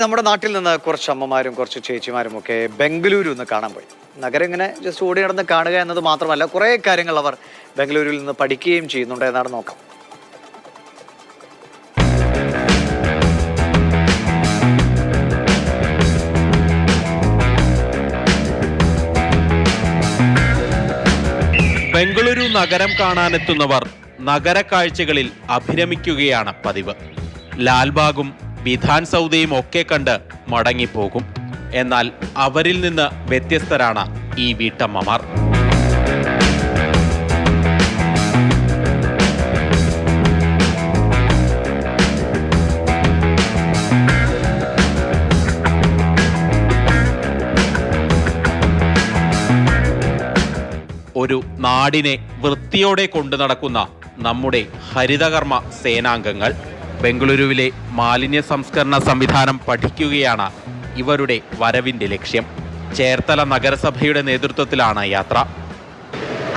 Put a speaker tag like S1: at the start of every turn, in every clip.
S1: നമ്മുടെ നാട്ടിൽ നിന്ന് കുറച്ച് അമ്മമാരും കുറച്ച് ചേച്ചിമാരും ഒക്കെ ബംഗളൂരു നിന്ന് കാണാൻ പോയി. നഗരം ഇങ്ങനെ ജസ്റ്റ് ഓടി നടന്ന് കാണുക എന്നത് മാത്രമല്ല കുറേ കാര്യങ്ങൾ അവർ ബംഗളൂരുവിൽ നിന്ന് പഠിക്കുകയും ചെയ്യുന്നുണ്ട് എന്നാണ് നോക്കാം.
S2: ബംഗളൂരു നഗരം കാണാനെത്തുന്നവർ നഗര കാഴ്ചകളിൽ അഭിരമിക്കുകയാണ് പതിവ്. ലാൽബാഗും വിധാൻ സൗദയും ഒക്കെ കണ്ട് മടങ്ങിപ്പോകും. എന്നാൽ അവരിൽ നിന്ന് വ്യത്യസ്തരാണ് ഈ വീട്ടമ്മമാർ. ഒരു നാടിനെ വൃത്തിയോടെ കൊണ്ടു നടക്കുന്ന നമ്മുടെ ഹരിതകർമ്മ സേനാംഗങ്ങൾ ബംഗളൂരുവിലെ മാലിന്യ സംസ്കരണ സംവിധാനം പഠിക്കുകയാണ് ഇവരുടെ വരവിന്റെ ലക്ഷ്യം. ചേർത്തല നഗരസഭയുടെ നേതൃത്വത്തിലാണ് യാത്ര.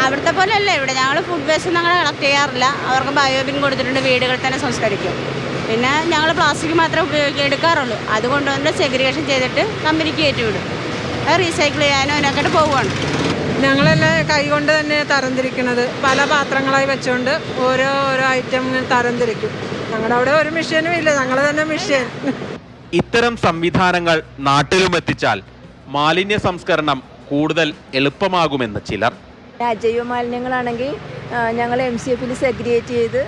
S3: അവിടുത്തെ പോലെ അല്ല ഇവിടെ ഞങ്ങൾ ഫുഡ് വേസ്റ്റ് ഞങ്ങൾ കളക്ട് ചെയ്യാറില്ല. അവർക്ക് ബയോബിൻ കൊടുത്തിട്ടുണ്ട് വീടുകളിൽ തന്നെ സംസ്കരിക്കും. പിന്നെ ഞങ്ങൾ പ്ലാസ്റ്റിക് മാത്രമേ ഉപയോഗിക്കാൻ എടുക്കാറുള്ളൂ. അതുകൊണ്ട് തന്നെ സെഗ്രിഗേഷൻ ചെയ്തിട്ട് കമ്പനിക്ക് ഏറ്റുവിടും. അത് റീസൈക്കിൾ ചെയ്യാനോ അതിനൊക്കെ പോവുകയാണ്.
S4: ഞങ്ങളെല്ലാം കൈകൊണ്ട് തന്നെ തരംതിരിക്കുന്നത് പല പാത്രങ്ങളായി വെച്ചുകൊണ്ട് ഓരോ ഓരോ ഐറ്റം തരംതിരിക്കും. ഞങ്ങളുടെ അവിടെ ഒരു മെഷീനും ഇല്ല. ഞങ്ങൾ തന്നെ മെഷീൻ
S2: ഇത്തരം സംവിധാനങ്ങൾ നാട്ടിലും എത്തിച്ചാൽ മാലിന്യ സംസ്കരണം കൂടുതൽ എളുപ്പമാകുമെന്ന് ചിലർ.
S5: അജൈവ മാലിന്യങ്ങളാണെങ്കിൽ ഞങ്ങൾ എം സി എഫിൽ സെഗ്രിയേറ്റ് ചെയ്ത്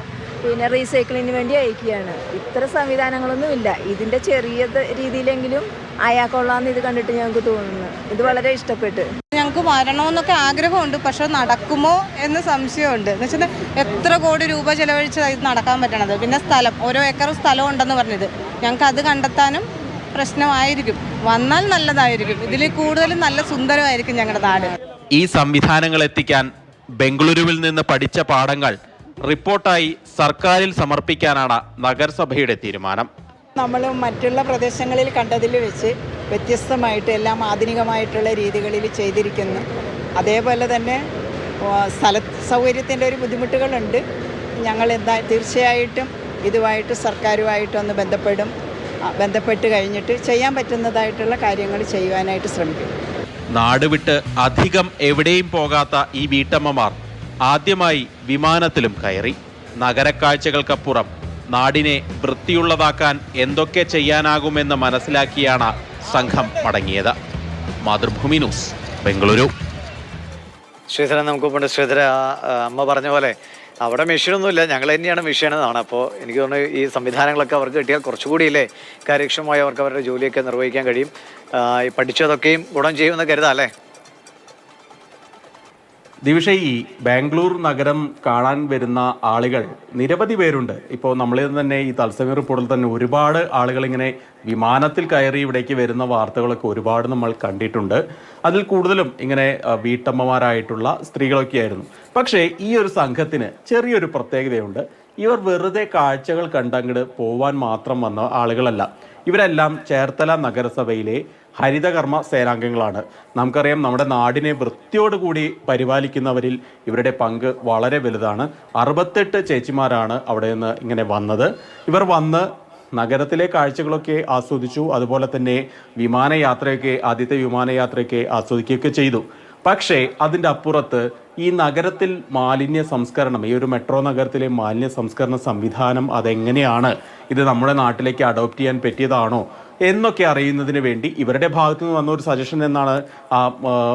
S5: പിന്നെ റീസൈക്ലിങ്ങിന് വേണ്ടി അയക്കുകയാണ്. ഇത്ര സംവിധാനങ്ങളൊന്നുമില്ല. ഇതിന്റെ ചെറിയ രീതിയിലെങ്കിലും ആയാക്കൊള്ളാന്ന് ഇത് കണ്ടിട്ട് ഞങ്ങൾക്ക് തോന്നുന്നു. ഇത് വളരെ ഇഷ്ടപ്പെട്ട്.
S6: ഞങ്ങൾക്ക് വരണമെന്നൊക്കെ ആഗ്രഹമുണ്ട്. പക്ഷെ നടക്കുമോ എന്ന് സംശയമുണ്ട്. എന്ന് വെച്ചാൽ എത്ര കോടി രൂപ ചെലവഴിച്ച് ഇത് നടക്കാൻ പറ്റണത്. പിന്നെ സ്ഥലം. ഓരോ ഏക്കർ സ്ഥലം ഉണ്ടെന്ന് പറഞ്ഞത്. ഞങ്ങൾക്ക് അത് കണ്ടെത്താനും പ്രശ്നമായിരിക്കും. വന്നാൽ നല്ലതായിരിക്കും. ഇതിൽ കൂടുതലും നല്ല സുന്ദരമായിരിക്കും ഞങ്ങളുടെ നാട്.
S2: ഈ സംവിധാനങ്ങൾ എത്തിക്കാൻ ബംഗളൂരുവിൽ നിന്ന് പഠിച്ച പാഠങ്ങൾ റിപ്പോർട്ടായി സർക്കാരിൽ സമർപ്പിക്കാനാണ് നഗരസഭയുടെ തീരുമാനം.
S7: നമ്മൾ മറ്റുള്ള പ്രദേശങ്ങളിൽ കണ്ടതിൽ വെച്ച് വ്യത്യസ്തമായിട്ട് എല്ലാം ആധുനികമായിട്ടുള്ള രീതികളിൽ ചെയ്തിരിക്കുന്നു. അതേപോലെ തന്നെ സ്ഥല സൗകര്യത്തിന്റെ ഒരു ബുദ്ധിമുട്ടുകളുണ്ട്. ഞങ്ങൾ എന്താ തീർച്ചയായിട്ടും ഇതുമായിട്ട് സർക്കാരുമായിട്ടൊന്ന് ബന്ധപ്പെടും. ബന്ധപ്പെട്ട് കഴിഞ്ഞിട്ട് ചെയ്യാൻ പറ്റുന്നതായിട്ടുള്ള കാര്യങ്ങൾ ചെയ്യുവാനായിട്ട് ശ്രമിക്കും.
S2: നാടുവിട്ട് അധികം എവിടെയും പോകാത്ത ഈ വീട്ടമ്മമാർ ആദ്യമായി വിമാനത്തിലും കയറി. നഗരക്കാഴ്ചകൾക്കപ്പുറം നാടിനെ വൃത്തിയുള്ളതാക്കാൻ എന്തൊക്കെ ചെയ്യാനാകുമെന്ന് മനസ്സിലാക്കിയാണ് സംഘം മടങ്ങിയത്. മാതൃഭൂമി ന്യൂസ് ബംഗളൂരു.
S1: ശ്രീധരൻ പണ്ട് ശ്രീധര അമ്മ പറഞ്ഞ പോലെ അവിടെ മെഷീനൊന്നുമില്ല. ഞങ്ങൾ തന്നെയാണ് മെഷീൻ അപ്പോൾ എനിക്ക് തോന്നുന്നു ഈ സംവിധാനങ്ങളൊക്കെ അവർക്ക് കിട്ടിയാൽ കുറച്ചുകൂടി ഇല്ലേ കാര്യക്ഷമമായി അവർക്ക് അവരുടെ ജോലിയൊക്കെ നിർവഹിക്കാൻ കഴിയും. പഠിച്ചതൊക്കെയും ഗുണം ചെയ്യുമെന്ന് കരുതാം അല്ലേ?
S2: ദിവിഷ ഈ ബാംഗ്ലൂർ നഗരം കാണാൻ വരുന്ന ആളുകൾ നിരവധി പേരുണ്ട്. ഇപ്പോൾ നമ്മളിൽ തന്നെ ഈ തത്സമയ റിപ്പോർട്ടിൽ തന്നെ ഒരുപാട് ആളുകൾ ഇങ്ങനെ വിമാനത്തിൽ കയറി ഇവിടേക്ക് വരുന്ന വാർത്തകളൊക്കെ ഒരുപാട് നമ്മൾ കണ്ടിട്ടുണ്ട്. അതിൽ കൂടുതലും ഇങ്ങനെ വീട്ടമ്മമാരായിട്ടുള്ള സ്ത്രീകളൊക്കെ ആയിരുന്നു പക്ഷേ ഈ ഒരു സംഘത്തിന് ചെറിയൊരു പ്രത്യേകതയുണ്ട്. ഇവർ വെറുതെ കാഴ്ചകൾ കണ്ടങ്ങട് പോവാൻ മാത്രം വന്ന ആളുകളല്ല. ഇവരെല്ലാം ചേർത്തല നഗരസഭയിലെ ഹരിതകർമ്മ സേനാംഗങ്ങളാണ്. നമുക്കറിയാം നമ്മുടെ നാടിനെ വൃത്തിയോടുകൂടി പരിപാലിക്കുന്നവരിൽ ഇവരുടെ പങ്ക് വളരെ വലുതാണ്. അറുപത്തെട്ട് ചേച്ചിമാരാണ് അവിടെ നിന്ന് ഇങ്ങനെ വന്നത്. ഇവർ വന്ന് നഗരത്തിലെ കാഴ്ചകളൊക്കെ ആസ്വദിച്ചു അതുപോലെ തന്നെ വിമാനയാത്രയൊക്കെ ആദ്യത്തെ വിമാനയാത്രയൊക്കെ ആസ്വദിക്കുകയൊക്കെ ചെയ്തു. പക്ഷേ അതിന്റെ അപ്പുറത്ത് ഈ നഗരത്തിൽ മാലിന്യ സംസ്കരണം ഈ ഒരു മെട്രോ നഗരത്തിലെ മാലിന്യ സംസ്കരണ സംവിധാനം അതെങ്ങനെയാണ്? ഇത് നമ്മുടെ നാട്ടിലേക്ക് അഡോപ്റ്റ് ചെയ്യാൻ പറ്റിയതാണോ? എന്നൊക്കെ അറിയുന്നതിന് വേണ്ടി ഇവരുടെ ഭാഗത്തു നിന്ന് വന്ന ഒരു സജഷൻ എന്നാണ് ആ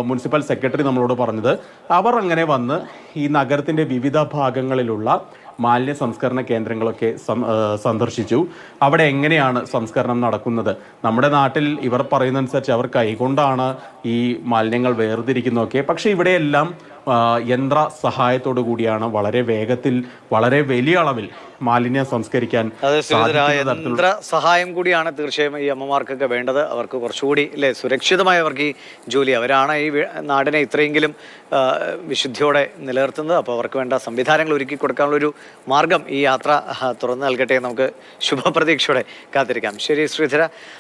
S2: മുനിസിപ്പൽ സെക്രട്ടറി നമ്മളോട് പറഞ്ഞത്. അവർ അങ്ങനെ വന്ന് ഈ നഗരത്തിന്റെ വിവിധ ഭാഗങ്ങളിലുള്ള മാലിന്യ സംസ്കരണ കേന്ദ്രങ്ങളൊക്കെ സന്ദർശിച്ചു. അവിടെ എങ്ങനെയാണ് സംസ്കരണം നടക്കുന്നത്? നമ്മുടെ നാട്ടിൽ ഇവർ പറയുന്നതനുസരിച്ച് അവർ കൈകൊണ്ടാണ് ഈ മാലിന്യങ്ങൾ വേർതിരിക്കുന്നതൊക്കെ. പക്ഷേ ഇവിടെയെല്ലാം യന്ത്ര സഹായത്തോടു കൂടിയാണ് വളരെ വേഗത്തിൽ വളരെ വലിയ അളവിൽ മാലിന്യം സംസ്കരിക്കാൻ
S1: യന്ത്ര സഹായം കൂടിയാണ് തീർച്ചയായും ഈ അമ്മമാർക്കൊക്കെ വേണ്ടത്. അവർക്ക് കുറച്ചുകൂടി അല്ലേ സുരക്ഷിതമായി അവർക്ക് ഈ ജോലി. അവരാണ് ഈ നാടിനെ ഇത്രയെങ്കിലും വിശുദ്ധിയോടെ നിലനിർത്തുന്നത്. അപ്പോൾ അവർക്ക് വേണ്ട സംവിധാനങ്ങൾ ഒരുക്കി കൊടുക്കാനുള്ളൊരു മാർഗം ഈ യാത്ര തുറന്നു നൽകട്ടെ നമുക്ക് ശുഭപ്രതീക്ഷയോടെ കാത്തിരിക്കാം. ശരി ശ്രീധര.